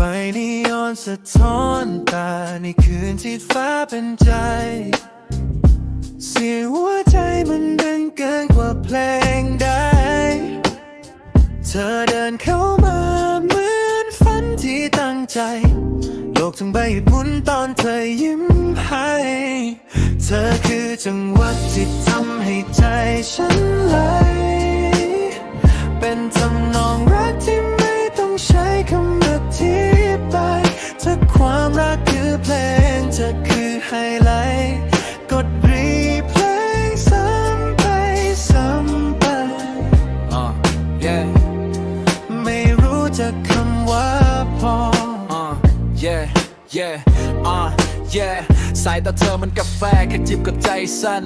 ไฟนีออนสะท้อนตาในคืนที่ฟ้าเป็นใจ เสียงหัวใจมันดังเกินกว่าเพลงใด เธอเดินเข้ามาเหมือนฝันที่ตั้งใจ โลกทั้งใบหยุดหมุนตอนเธอยิ้มให้ เธอคือจังหวะที่ทำให้ใจฉัน ธอคือไฮไลท์กดรีเพลย์ซ้ำไปซ้ำไป uh, yeah ไม่รู้จะคำว่าพอ uh, yeah yeah uh, yeah สายตาเธอมันกาแฟแค่จิบกับใจสั่น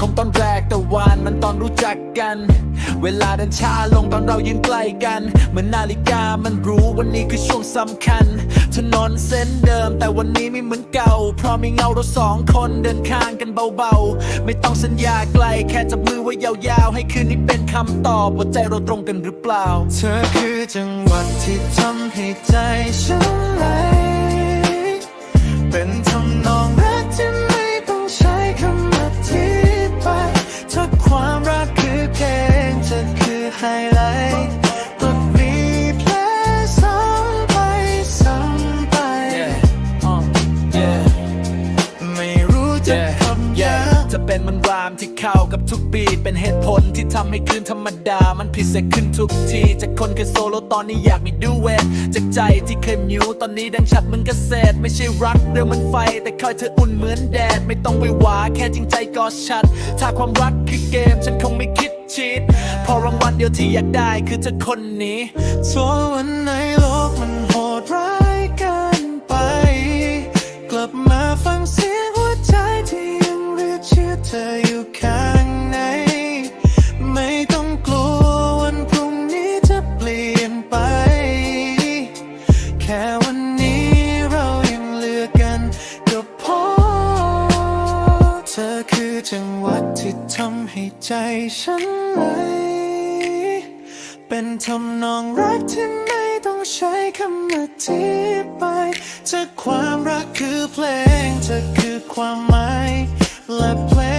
คงตอนแรกแต่หวานมันต อนรู้จักกัน เวลาเดินช้าลงตอนเรายืนใกล้กัน เหมือนนาฬิกามันรู้วันนี้คือช่วงสำคัญ ถนนเส้นเดิมแต่วันนี้ไม่เหมือนเก่า เพราะมีเงาเราสองคนเดินข้างกันเบาๆ ไม่ต้องสัญญาไกลแค่จับมือไว้ยาวๆ ให้คืนนี้เป็นคำตอบว่าใจเราตรงกันหรือเปล่า เธอคือจังหวะที่ทำให้ใจฉันไหล จะ Yeah, ทำ yeah ยังจะเป็นมันรามที่เข้ากับทุกบีทเป็นเหตุผลที่ทำให้คืนธรรมดา มันพิเศษขึ้นทุกที จากคนเคยโซโล่ตอนนี้อยากมีดูเวทจากใจที่เคยมิวตอนนี้ดังชัดเหมือนเกษตรไม่ใช่รักเดิมมันไฟ แต่คอยเธออุ่นเหมือนแดด ไม่ต้องไปหวาแค่จริงใจก็ชัด ถ้าความรักคือเกมฉันคงไม่คิดชีตเพอรางวัลเดียวที่อยากได้คือเธอคนนี้ส่วนวัน ให้ใจฉันไหลเป็นทำนองรักที่ไม่ต้องใช้คำอธิบายถ้าความรักคือเพลงเธอคือความหมายและเพลง